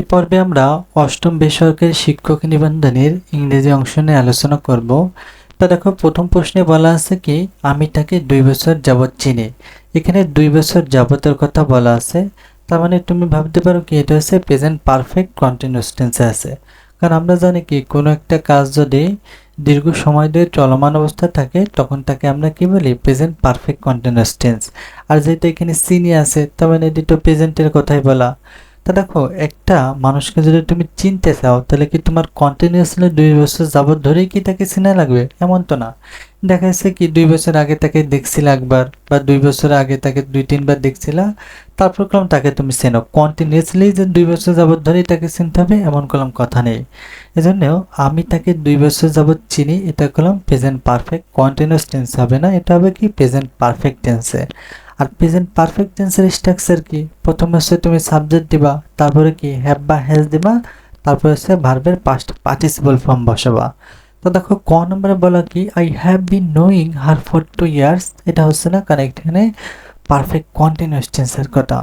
এ পর্বে আমরা অষ্টম বেসরকারি শিক্ষক নিবন্ধনের ইংরেজি অংশ নিয়ে আলোচনা করব। তা দেখো, প্রথম প্রশ্নে বলা আছে কি, আমি তাকে দুই বছর যাবৎ চিনি। এখানে দুই বছর যাবতের কথা বলা আছে। তার মানে তুমি ভাবতে পারো কি, এটা হচ্ছে প্রেজেন্ট পারফেক্ট কন্টিনিউস টেন্সে আছে। কারণ আমরা জানি কি, কোনো একটা কাজ যদি দীর্ঘ সময় ধরে চলমান অবস্থায় থাকে, তখন তাকে আমরা কি বলি প্রেজেন্ট পারফেক্ট কন্টিনিউস টেন্স আর যেটা এখানে চিনি আছে, তার মানে এটি তো প্রেজেন্টের কথাই বলা। তা দেখো, একটা মানুষকে যদি তুমি চিনতে চাও, তাহলে কি তোমার কন্টিনিউসলি দুই বছর যাবত ধরেই কি তাকে চেনা লাগবে? এমন তো না। দেখা যাচ্ছে কি, দুই বছর আগে তাকে দেখছিলে একবার, বা দুই বছর আগে তাকে দুই, তিনবার দেখছিলা, তারপর কলম তাকে তুমি চেনো। কন্টিনিউসলি যে দুই বছর যাবত ধরেই তাকে চিনতে হবে, এমন কলম কথা নেই। এজন্য আমি তাকে দুই বছর যাবত চিনি, এটা কলম প্রেজেন্ট পারফেক্ট কন্টিনিউস টেন্স হবে না, এটা হবে কি প্রেজেন্ট পারফেক্ট টেন্সে আর প্রেজেন্ট পারফেক্ট টেন্সের স্ট্রাকচার কি? প্রথমে হচ্ছে তুমি সাবজেক্ট দিবা, তারপরে কি হ্যাভ বা হ্যাজ দিবা, তারপরে হচ্ছে ভার্বের পাস্ট পার্টিসিপল ফর্ম বসাবা। তো দেখো, ক নম্বরে বলা কি? I have been knowing her for two years এটা হচ্ছে না কারণ এখানে পারফেক্ট কন্টিনিউস টেন্সের কথা।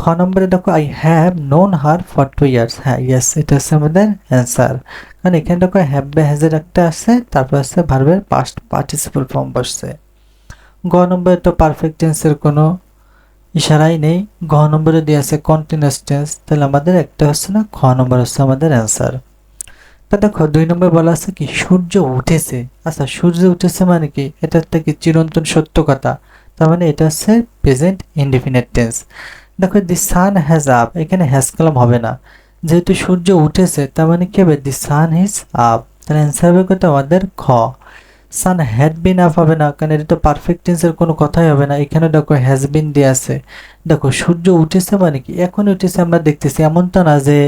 খ নম্বরে দেখো I have known her for two years হ্যাঁ ইয়েস এটা হচ্ছে আমাদের অ্যান্সার কারণ এখানে দেখো হ্যাভ বা হ্যাজের একটা আছে, তারপর হচ্ছে ভার্বের পাস্ট পার্টিসিপল ফর্ম বসছে। গ নম্বরে তো পারফেক্ট টেন্সের কোনো ইশারাই নেই। ঘ নম্বরে দিয়ে আছে কন্টিনিউয়াস টেন্স তাহলে আমাদের একটা হচ্ছে না, খ নম্বর হচ্ছে আমাদের অ্যান্সার তা দেখো, দুই নম্বর বলা আছে কি, সূর্য উঠেছে। আচ্ছা সূর্য উঠেছে মানে কি? এটা একটা কি চিরন্তন সত্য কথা? তার মানে এটা হচ্ছে প্রেজেন্ট ইনডিফিনিট টেন্স দেখো দি সান হ্যাজ আপ এখানে হ্যাজ কলম হবে না। যেহেতু সূর্য উঠেছে, তার মানে কি হবে? দি সান হিজ আপ তাহলে অ্যান্সার হবে কত? আমাদের খ। সান হ্যাড বিন আপ হবে না। কারণ এটা তো পারফেক্ট টেন্সের কোনো কথাই হবে না। এখানে দেখো হ্যাজ বিন দিয়ে আছে। দেখো, সূর্য উঠেছে মানে কি? এখন উঠেছে, আমরা দেখতেছি। এমন তো না যে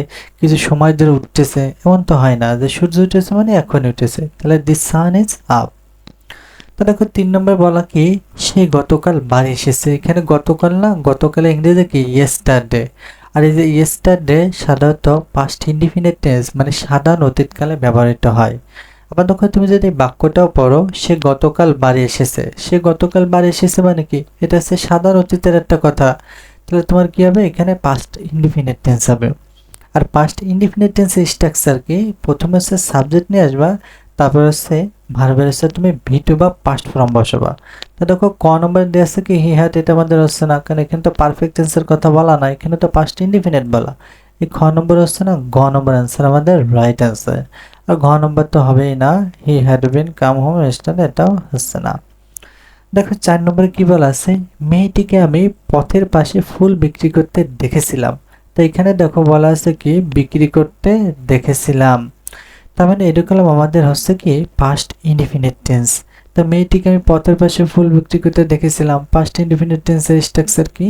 কিছু সময় ধরে উঠতেছে। এমন তো হয় না যে সূর্য উঠেছে মানে এখন উঠেছে। তাহলে দি সান ইজ আপ তো দেখো, তিন নম্বর বলা কি? সে গতকাল বাড়ি এসেছে। এখানে গতকাল না? গতকালে ইংরেজি কি? ইয়েস্টারডে আর এই যে ইয়েস্টারডে সাধারণত পাস্ট ইন্ডিফিনিট টেন্স মানে সাধারণ অতীতকালে ব্যবহৃত হয়। আবার দেখো, তুমি যদি বাক্যটাও পড়ো, সে গতকাল বাড়ি এসেছে। সে গতকাল বাড়ি এসেছে মানে কি? এটা হচ্ছে সাধারণ অতীতের একটা কথা। তাহলে তোমার কি হবে? এখানে পাস্ট ইন্ডিফিনিট টেন্স হবে। আর পাস্ট ইন্ডিফিনিট টেন্সের স্ট্রাকচার কি? প্রথমে হচ্ছে সাবজেক্ট নিয়ে আসবা, তারপর হচ্ছে ভার্বের হচ্ছে তুমি ভিটু বা পাস্ট ফর্ম বসাবা। তো দেখো, ক নম্বর দিয়ে আছে কি? হি হ্যাট এটা আমাদের হচ্ছে না, কারণ এখানে তো পারফেক্ট টেন্সের কথা বলা না এখানে তো পাস্ট ইন্ডিফিনিট বলা। এই খ নম্বর হচ্ছে না, গ নম্বর অ্যান্সার আমাদের রাইট অ্যান্সার আর ঘ নম্বর তো হবেই না। He had been come home রেস্টার এটাও হচ্ছে না। দেখো, চার নম্বরে কি বলা আছে? মেয়েটিকে আমি পথের পাশে ফুল বিক্রি করতে দেখেছিলাম। তো এখানে দেখো বলা আছে কি? বিক্রি করতে দেখেছিলাম। তার মানে এরকম আমাদের হচ্ছে কি? পাস্ট ইনডিফিনিট টেন্স তো মেয়েটিকে আমি পথের পাশে ফুল বিক্রি করতে দেখেছিলাম। পাস্ট ইনডিফিনিট টেন্সের স্ট্রাকচার কি?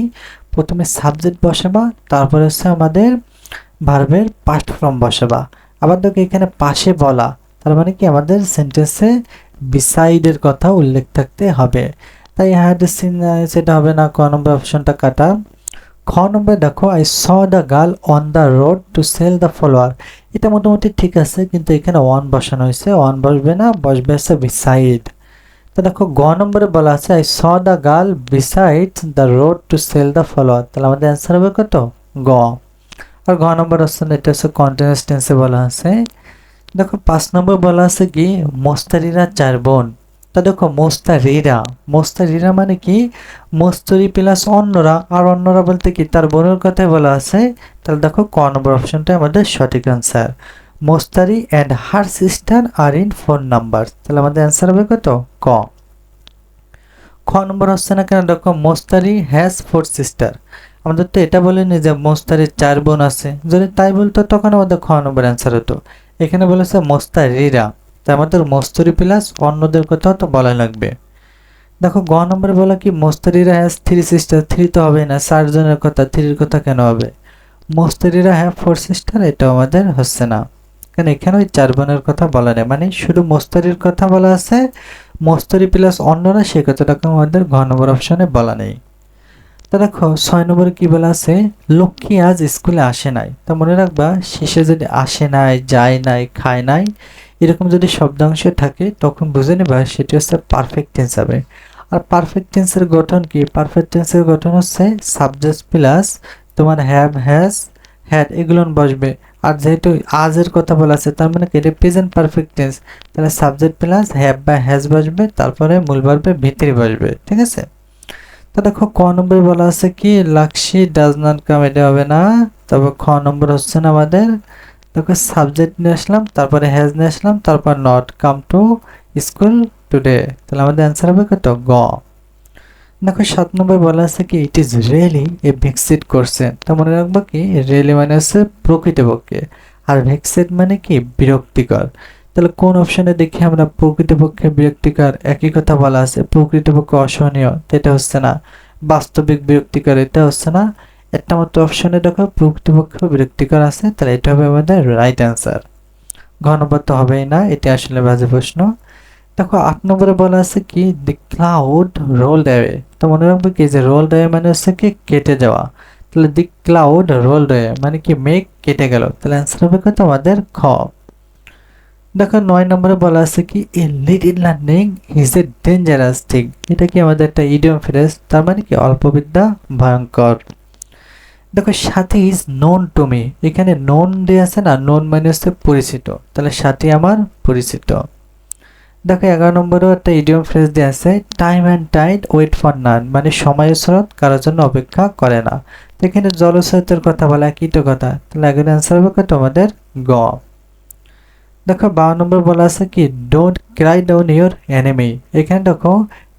প্রথমে সাবজেক্ট বসাবা, তারপরে হচ্ছে আমাদের ভার্বের পাস্ট ফর্ম বসাবা। আবার দেখো এখানে পাশে বলা, তার মানে কি আমাদের সেন্টেন্সে বিসাইডের কথা উল্লেখ থাকতে হবে। তাই হ্যাড সিন সেটা হবে না, ক নম্বর অপশনটা কাটা। খ নম্বর দেখো I saw the girl on the road to sell the follower এটা মোটামুটি ঠিক আছে, কিন্তু এখানে ওয়ান বসানো হয়েছে ওয়ান বসবে না, বসবে আছে বিসাইড তো দেখো, গ নম্বরে বলা আছে I saw the girl beside the road to sell the follower তাহলে আমাদের অ্যান্সার হবে কত? গ। আর ঘ নম্বর অপশন এটা হচ্ছে কন্টিনিউস টেন্সে বলা আছে। দেখো, পাঁচ নম্বর বলা আছে কি? মোস্তারিরা চার বোন। তা দেখো, মোস্তারিরা। মোস্তারিরা মানে কি? মোস্তরি প্লাস অন্যরা। আর অন্যরা বলতে কি? তার বোনের কথাই বলা আছে। তাহলে দেখো, ক নম্বর অপশনটা আমাদের সঠিক answer Mostari and her sister R in phone number তাহলে আমাদের অ্যান্সার হবে কত? ক। খ নম্বর হচ্ছে না কেন দেখো, মোস্তারি হ্যাজ ফোর সিস্টার আমাদের তো এটা বলেনি যে মোস্তারির চার বোন আছে। যদি তাই বলতো, তখন আমাদের খ নম্বর অ্যান্সার হতো। এখানে বলেছে মোস্তারিরা। আমাদের মোস্তরি প্লাস অন্যদের কথাও তো বলা লাগবে। দেখো, গ নম্বরে বলা কি, মোস্তারিরা হ্যাঁ থ্রি সিস্টার থ্রি তো হবে না চারজনের কথা থ্রির কথা কেন হবে? মোস্তারিরা হ্যাঁ ফোর সিস্টার এটাও আমাদের হচ্ছে না। কারণ এখানে ওই চার বোনের কথা বলা নেই? মানে শুধু মোস্তারির কথা বলা আছে, মোস্তরি প্লাস অন্যরা সে কথাটাকে আমাদের ঘ নম্বর অপশনে বলা নেই। তা দেখো, ছয় নম্বরে কি বলা আছে? লক্ষ্মী আজ স্কুলে আসে নাই। তা মনে রাখবা, শেষে যদি আসে নাই, যায় নাই, খায় নাই, এরকম যদি শব্দাংশ থাকে, তখন বুঝে নেবা সেটি হচ্ছে পারফেক্ট টেন্স হবে। আর পারফেক্ট টেন্সের গঠন কি? পারফেক্ট টেন্সের গঠন হচ্ছে সাবজেক্ট প্লাস তোমার হ্যাভ হ্যাজ হ্যাড এগুলো বসবে। আর যেহেতু আজের কথা বলা আছে, তার মানে কি? এটা প্রেজেন্ট পারফেক্ট টেন্স তাহলে সাবজেক্ট প্লাস হ্যাভ বা হ্যাজ বসবে, তারপরে মূল ভার্বে ভিতরে বসবে। ঠিক আছে? তো দেখো, ক নম্বরে বলা আছে কি? লাক্সি ডাজ নট কাম এটা হবে না। তবে খ নম্বর হচ্ছে না আমাদের। দেখো সাবজেক্ট নিয়ে আসলাম, তারপরে হ্যাজ নিয়ে আসলাম, তারপর not come to school today তাহলে আমাদের অ্যান্সার হবে কত? গ। দেখো, সাত নম্বর বলা আছে কি? ইট ইজ রিয়েলি এ ভেক্সিট করছেন তা মনে রাখব কি? রিয়েলি মানে হচ্ছে প্রকৃতপক্ষে। আর ভেক্সিট মানে কি? বিরক্তিকর। তাহলে কোন অপশনে দেখি আমরা প্রকৃতপক্ষে বিরক্তিকর? একই কথা বলা আছে, প্রকৃতপক্ষে অসহনীয় এটা হচ্ছে না। বাস্তবিক বিরক্তিকর, এটা হচ্ছে না। একটা মাত্র অপশনে দেখো, প্রকৃতপক্ষে বিরক্তিকর আছে, তাহলে এটা হবে আমাদের রাইট অ্যান্সার ঘনবদ্ধ হবেই না, এটা আসলে বাজে প্রশ্ন। দেখো, আট নম্বরে বলা আছে কি দি ক্লাউড রোল অ্যাওয়ে তো মনে রাখবে কি, যে রোল অ্যাওয়ে মানে হচ্ছে কি, কেটে যাওয়া তাহলে দি ক্লাউড রোল অ্যাওয়ে মানে কি, মেঘ কেটে গেল। তাহলে অ্যান্সার হবে কত? আমাদের খ। দেখো নয় নম্বরে বলা আছে কি a little learning is a dangerous thing এটা কি আমাদের একটা ইডিয়ম ফ্রেজ তার মানে কি অল্পবিদ্যা ভয়ঙ্কর। দেখো, সাথে ইজ নোন টু মি এখানে নোন দিয়ে আছে না নোন মানে হচ্ছে পরিচিত। তাহলে সাথী আমার পরিচিত। দেখো, এগারো নম্বরেও একটা ইডিয়ম ফ্রেজ দিয়ে আছে time and tide wait for none মানে সময়ের স্রোত কারোর জন্য অপেক্ষা করে না। তো এখানে জলস্রোতের কথা বলা তো কথা? তাহলে আগের অ্যান্সার হবে কত? আমাদের গ। দেখো বারো নম্বর বলা আছে কি don't cry down your enemy এখানে দেখো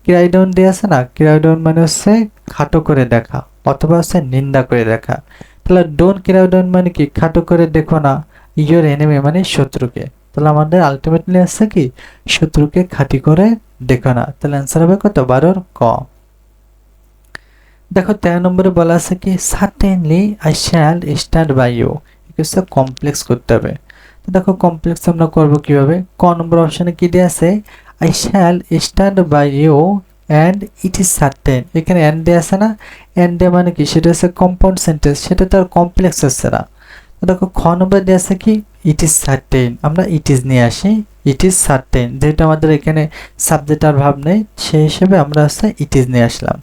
ক্রাই ডাউন দিয়ে আছে না ক্রাই ডাউন মানে হচ্ছে খাটো করে দেখা, অথবা হচ্ছে নিন্দা করে দেখা। তাহলে ডোন্ট ক্রাই ডাউন মানে কি, খাটো করে দেখো না ইউর এনিমি মানে শত্রুকে। তাহলে আমাদের আলটিমেটলি আছে কি, শত্রুকে খাটি করে দেখো না। তাহলে অ্যান্সার হবে কত, বারোর ক। দেখো, তেরো নম্বরে বলা আছে কি certainly I shall stand by you হচ্ছে কমপ্লেক্স করতে হবে। দেখো কমপ্লেক্স আমরা করব কীভাবে? ক নম্বর অপশানে কি দিয়ে আছে? I shall stand by you and it is certain এখানে অ্যান্ড দিয়ে আছে না? অ্যান্ড দিয়ে মানে কি? সেটা হচ্ছে কম্পাউন্ড সেন্টেন্স সেটা তো আর কমপ্লেক্স হচ্ছে না। দেখো খ নম্বর দিয়ে আছে কি? ইট ইজ সার্টেন আমরা ইট ইজ নিয়ে আসি। ইট ইজ সার্টেন যেহেতু আমাদের এখানে সাবজেক্ট আর ভাব নেই, সেই হিসেবে আমরা হচ্ছে ইট ইজ নিয়ে আসলাম।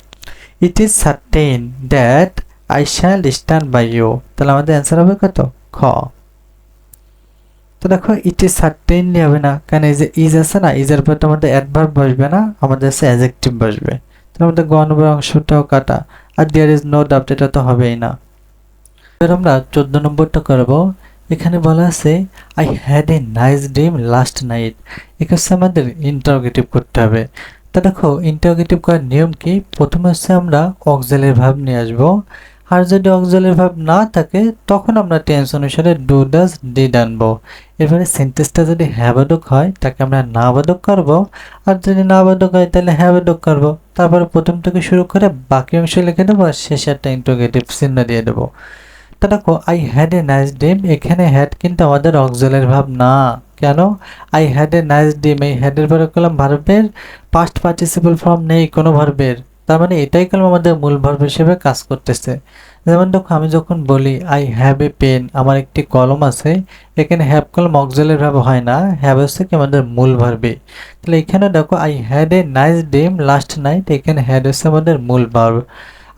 It is certain that I shall stand by you তাহলে আমাদের অ্যান্সার হবে কত? খ। তো দেখো ইট সার্টেনলি হবে না। কারণ এই যে ইজ আছে না ইজের পর তো আমাদের অ্যাডভার্ব বসবে না, আমাদের আছে অ্যাজেক্টিভ বসবে। তাহলে আমাদের গ অংশটাও কাটা। আর দেয়ার ইজ নো ডাউট এটা তো হবেই না। এবার আমরা চোদ্দ নম্বরটা করব। এখানে বলা আছে I had a nice dream last night এখানে আমাদের ইন্টারোগেটিভ করতে হবে। তা দেখো ইন্টারোগেটিভ করার নিয়ম কি? প্রথমে হচ্ছে আমরা অক্সেলের ভাব নিয়ে আসব। আর যদি অক্সেলের ভাব না থাকে, তখন আমরা টেন্স অনুসারে ডু ডাস ডিড আনব এবারে সেন্টেন্সটা যদি হ্যাবাদক হয়, তাকে আমরা নাবাদক করব। আর যদি নাবাদক হয়, তাহলে হ্যাবাদক করব। তারপরে প্রথম থেকে শুরু করে বাকি অংশ লিখে দেবো আর শেষে একটা ইন্টারোগেটিভ চিহ্ন দিয়ে দেবো। তা দেখো আই হ্যাড এ নাইস ডিম এখানে হ্যাড কিন্তু আমাদের অক্সলের ভাব না। কেন? আই হ্যাড এ নাইস ডিম এই হ্যাডের পরে কলাম ভার্বের পাস্ট পার্টিসিপল ফর্ম নেই কোনো ভার্বের তার মানে এটাই কলম আমাদের মূল ভার্ব হিসেবে কাজ করতেছে। যেমন দেখো, আমি যখন বলি আই হ্যাভ এ পেন আমার একটি কলম আছে, এখানে হ্যাভ কলম অক্সলের ভাব হয় না হ্যাভ হচ্ছে কি আমাদের মূল ভার্বে তাহলে এখানে দেখো I had a nice dream last night এখানে হ্যাড হচ্ছে আমাদের মূল ভার্ব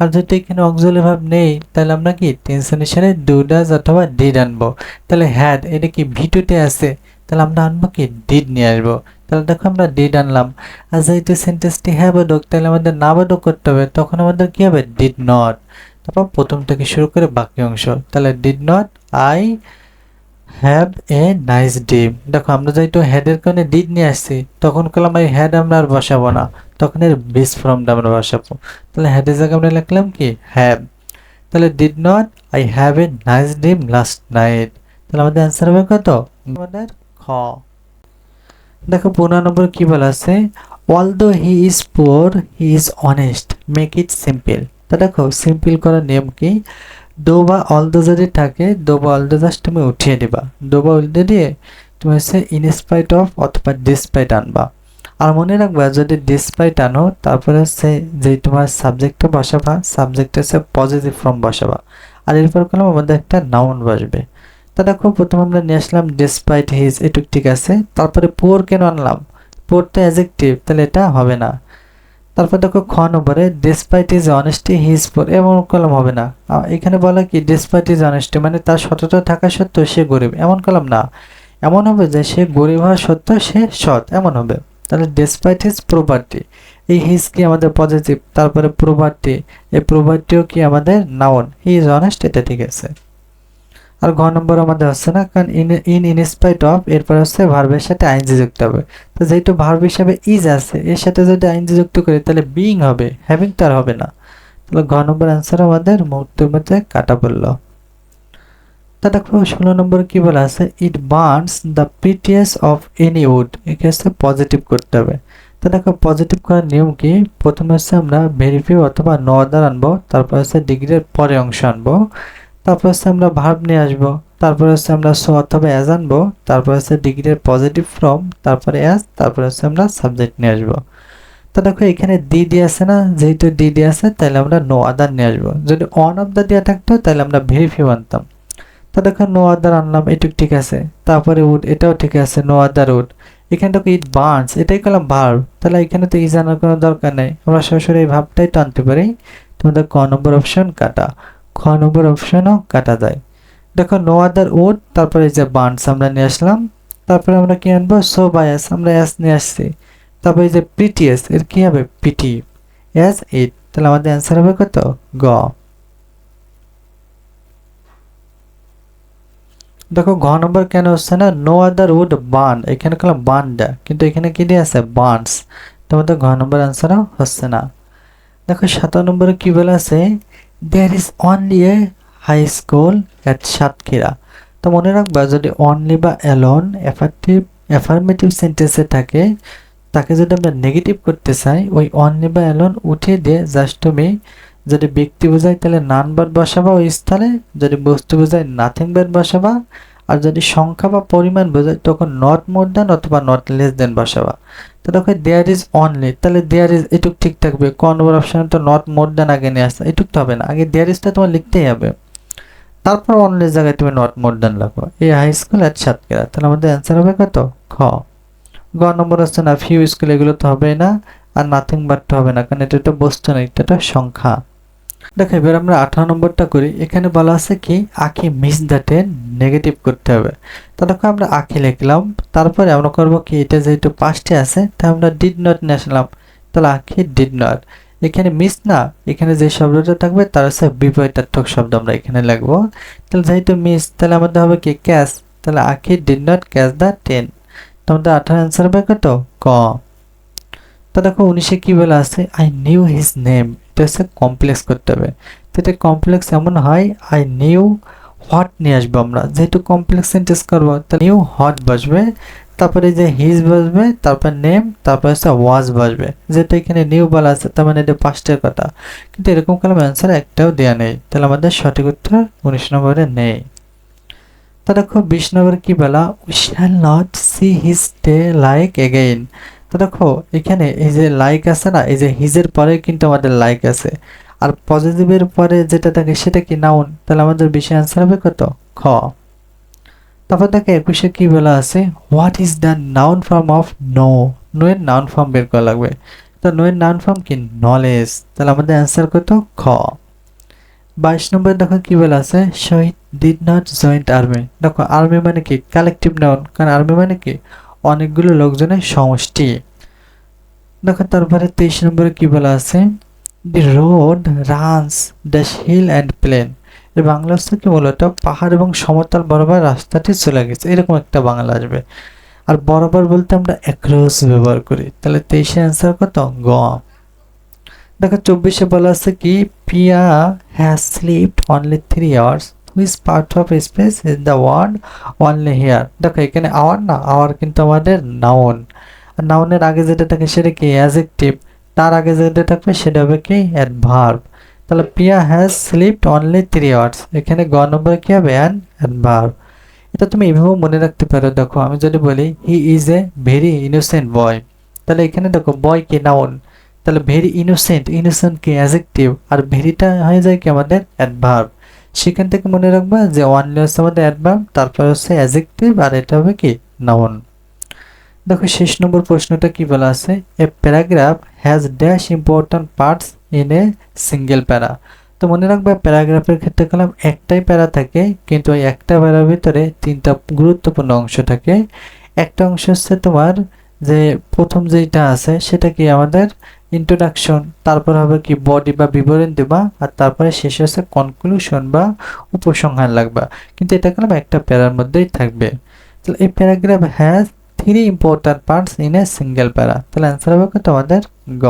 আর যদি এখানে অক্সিলারি ভাব নেই, তাহলে আমরা কি টেনশন হিসাবে ডু ডাজ অথবা ডিড আনব। তাহলে হ্যাড এটা কি ভিটুতে আছে? তাহলে আমরা আনব কি ডিড নিয়ে আসব। তাহলে দেখো আমরা ডিড আনলাম। আর যেহেতু সেন্টেন্সটি হ্যাবাদক তাহলে আমাদের নাবাদক করতে হবে, তখন আমাদের কি হবে? ডিড নট তারপর প্রথম থেকে শুরু করে বাকি অংশ। তাহলে did not I have a nice dream দেখো, আমরা যেহেতু হেডের কারণে ডিড নিয়ে আসছি, তখন কলাম এই হেড আমরা আর বসাবো না। তখন এর বেস ফর্মটা আমরা বসাবো। তাহলে হেডের জায়গায় আমরা লিখলাম কি? হ্যাভ তাহলে did not I have a nice dream last night তাহলে আমাদের অ্যান্সার হবে কত? আমাদের খ। দেখো পনেরো নম্বর কি বলা আছে? All although he is poor he is honest make it simple তা দেখো সিম্পল করার নিয়ম কি? দো বা অলদো যদি থাকে দো বা অলদো জাস্ট তুমি উঠিয়ে দিবা দো বা দিয়ে তুমি হচ্ছে ইনস্পাইট অফ অথবা ডিসপাইট আনবা। আর মনে রাখবা, যদি ডিসপাইট আনো, তারপরে হচ্ছে যে তোমার সাবজেক্টটা বসাবা সাবজেক্ট হচ্ছে পজিটিভ ফর্ম বসাবা। আর এরপর করলাম আমাদের একটা নাউন বসবে। তা দেখো প্রথমে আমরা নিয়ে আসলাম ডিসপাইট হিজ এটুক ঠিক আছে। তারপরে পোর কেন আনলাম? পোর তো অ্যাজেক্টিভ তাহলে এটা হবে না। তারপর দেখো খ নম্বরে despite his honesty his poor এমন কলম হবে না। এখানে বলা কি ডেসপাইট ইজ অনেস্টি মানে তার সততা থাকা সত্ত্বেও সে গরিব, এমন কলম না। এমন হবে যে সে গরিব হওয়া সত্ত্বেও সে সৎ, এমন হবে। তাহলে ডেসপাইট হিজ প্রপার্টি এই হিজ কি আমাদের পজিটিভ তারপরে প্রপার্টি এই প্রপার্টিও কি আমাদের নাউন হি ইজ অনেস্ট এটা ঠিক আছে। আর ঘ নম্বর আমাদের হচ্ছে না? কারণ ইন ইন ইনস্পাইট অফ এরপর হচ্ছে ভার্বের সাথে আইনজি যুক্ত হবে। তো যেহেতু ভার্ব হিসাবে ইজ আছে, এর সাথে যদি আইনজি যুক্ত করি, তাহলে বিইং হবে হ্যাভিং তার হবে না। তাহলে ঘ নম্বর অ্যান্সার আমাদের মুহূর্তের মধ্যে কাটা পড়ল। তা দেখো, ষোলো নম্বর কি বলা আছে? It burns the prettiest of any wood একে হচ্ছে পজিটিভ করতে হবে। তো দেখো পজিটিভ করার নিয়ম কি? প্রথমে হচ্ছে আমরা ভেরিফিউ অথবা ন দ্বারা আনব, তারপর হচ্ছে ডিগ্রির পরে অংশ আনব। তারপর হচ্ছে আমরা ভার্ব নিয়ে আসব। তারপর হচ্ছে আমরা সো অথবা অ্যাজ আনব। তারপর হচ্ছে ডিগ্রির পজিটিভ ফর্ম তারপরে অ্যাজ তারপর হচ্ছে আমরা সাবজেক্ট নিয়ে আসব। তো দেখো, এখানে ডি দিয়ে আছে না? যেহেতু ডি দিয়ে আছে, তাহলে আমরা নো আদার নিয়ে আসব। যদি অন অফ দ্য দেওয়া থাকতো, তাহলে আমরা ভেরিফিউ আনতাম। তো দেখো নো আদার আনলাম, এটুক ঠিক আছে। তারপরে উড এটাও ঠিক আছে নো আদার উড এখানে দেখো ইট বার্নস এটাই করলাম ভার্ব তাহলে এখানে তো ই জানার কোনো দরকার নেই। আমরা সরাসরি এই ভাবটাই তো আনতে পারি। তোমাদের ক নম্বর অপশন কাটা। খ নম্বর অপশনও কাটা যায়। দেখো নো আদার উড তারপরে যে বার্নস আমরা নিয়ে আসলাম। তারপরে আমরা কি আনব? সো বায়াস আমরা এস নিয়ে আসছি। তারপরে যে পিটিএস এর কি হবে? পিটি এস ইট তাহলে আমাদের অ্যান্সার হবে কত? গ। দেখো, ঘ নম্বর কেন হচ্ছে না? নো আদার উড বান এখানে কলাম বার্নটা কিন্তু এখানে কি দিয়ে আছে বার্নস তোমাদের ঘ নম্বর অ্যান্সারও হচ্ছে না। দেখো, সাত নম্বরে কি বলে আছে? There is only a high school at Satkhira তো মনে রাখবা, যদি অনলি বা অ্যালন এফার্টিভ অ্যাফার্মেটিভ সেন্টেন্সে থাকে, তাকে যদি আমরা নেগেটিভ করতে চাই, ওই অনলি বা অ্যালন উঠে দিয়ে জাস্ট তুমি যদি ব্যক্তি বোঝায়, তাহলে নান বার বসাবা ওই স্থানে যদি বস্তু বোঝায় নাথিং বার বসাবা আর যদি সংখ্যা বা পরিমাণ বোঝায়, তখন নট মোর দেন অথবা নট লেস দেন বসাবা। তো দেখো দেয়ার ইজ অনলি তাহলে দেয়ার ইজ এটুক ঠিক থাকবে। ক নম্বর অপশনে তো নট মোর দেন আগে নিয়ে আসতে, এটুক তো হবে না। আগে দেয়ার ইজটা তোমার লিখতেই হবে। তারপর অনলি জায়গায় তুমি নট মোর দেন লাগো এই হাই স্কুল আর সাতক্ষীরা। তাহলে আমাদের অ্যান্সার হবে কত? খ। গ নম্বর হচ্ছে না ফিউ স্কুল এগুলো তো হবেই না, আর নাথিং বাট তো হবে না, কারণ এটা একটা বস্তু না এটা সংখ্যা। দেখো, এবার আমরা আঠারো নম্বরটা করি। এখানে বলা আছে কি আঁকি মিস দ্য দ্যাটে নেগেটিভ করতে হবে। তো দেখো, আমরা আঁকি লিখলাম। তারপরে আমরা করব কি, এটা যেহেতু পাঁচটি আছে তাই আমরা ডিড নট নিয়ে আসলাম। তাহলে আঁকি ডিড নট এখানে মিস না, এখানে যে শব্দটা থাকবে, তার হচ্ছে বিপরীতার্থক শব্দ আমরা এখানে লিখব। তাহলে যেহেতু মিস তাহলে আমাদের হবে কি ক্যাশ তাহলে আঁকি did not catch the train তো আমাদের আঠারো অ্যান্সার হবে কত? ক। তো দেখো, উনিশে কি বলে আছে? আই নিউ হিজ নেম হচ্ছে কমপ্লেক্স করতে হবে। তো এটা কমপ্লেক্স এমন হয় আই নিউ হোয়াট নিয়ে আসব আমরা। যেহেতু কমপ্লেক্স সেন্টেন্স করব তো নিউ হট বসবে, তারপরে যে হিজ বসবে, তারপর নেম তারপর হচ্ছে ওয়াজ বসবে। যেটা এখানে নিউ বলা আছে, তার মানে এটা পাঁচটার কথা। কিন্তু এরকম কালাম অ্যান্সার একটাও দেওয়া নেই। তাহলে আমাদের সঠিক উত্তর উনিশ নম্বরে নেই। তা দেখো বিশ নম্বরে কি বলা we shall not see his day like again তো দেখো, এখানে এই যে লাইক আছে না, এই যে হিজের পরে কিন্তু আমাদের লাইক আছে। আর পজিটিভের পরে যেটা থাকে সেটা কি নাউন তাহলে আমাদের বেশি অ্যান্সার হবে কত? খ। তারপর দেখো একুশে কি বলা আছে? What is the noun form of know know এর নাউন ফর্ম বের করা লাগবে। তো নো এর নাউন ফর্ম কি? নলেজ তাহলে আমাদের অ্যান্সার কত? খ। বাইশ নম্বর দেখো কি বলা আছে? Shahid did not join army দেখো আর্মি মানে কি? কালেকটিভ নাউন কারণ আর্মি মানে কি? অনেকগুলো লোকজনের সমষ্টি। দেখো, তারপরে তেইশ নম্বরে কি বলা আছে? The road runs dash hill and plain এর বাংলা হচ্ছে কি মূলত পাহাড় এবং সমতল বরাবর রাস্তাটি চলে গেছে। এরকম একটা বাংলা আসবে। আর বরাবর বলতে আমরা অ্যাক্রস ব্যবহার করি। তাহলে তেইশে অ্যান্সার কত? গ। দেখো, চব্বিশে বলা আছে কি? Piya has slept only three hours which part of speech is the word only here দেখো, এখানে আওয়ার না আওয়ার কিন্তু আমাদের নাউন নাউনের আগে যেটা থাকে সেটা কি? অ্যাজেক্টিভ তার আগে যেটা থাকবে সেটা হবে কি? অ্যাডভার্ব তাহলে Piya has slept only three hours এখানে গ নম্বরে কি হবে? অ্যান অ্যাডভার্ব এটা তুমি এভাবেও মনে রাখতে পারো। দেখো, আমি যদি বলি he is a very innocent boy তাহলে এখানে দেখো বয় কি? নাউন তাহলে ভেরি ইনোসেন্ট ইনোসেন্ট কি? অ্যাজেক্টিভ আর ভেরিটা হয়ে যায় কি? আমাদের অ্যাডভার্ব সেখান থেকে মনে রাখবা যে ওয়ানলি হচ্ছে আমাদের অ্যাডভার্ব তারপর হচ্ছে অ্যাজেক্টিভ আর এটা হবে কি? নাউন দেখো শেষ নম্বর প্রশ্নটা কি বলা আছে? A paragraph has dash important parts in a single para তো মনে রাখবে প্যারাগ্রাফের ক্ষেত্রে কলাম একটাই প্যারা থাকে, কিন্তু ওই একটা প্যারার ভিতরে তিনটা গুরুত্বপূর্ণ অংশ থাকে। একটা অংশ হচ্ছে তোমার যে প্রথম যেটা আছে, সেটা কি আমাদের ইন্ট্রোডাকশন তারপর হবে কি বডি বা বিবরণ দেবা আর তারপরে শেষে আছে কনক্লুশন বা উপসংহার লাগবা। কিন্তু এটা কিন্তু একটা প্যারার মধ্যেই থাকবে। তাহলে এই paragraph has three important parts in a single para তাহলে অ্যান্সার হবে কিন্তু আমাদের গ।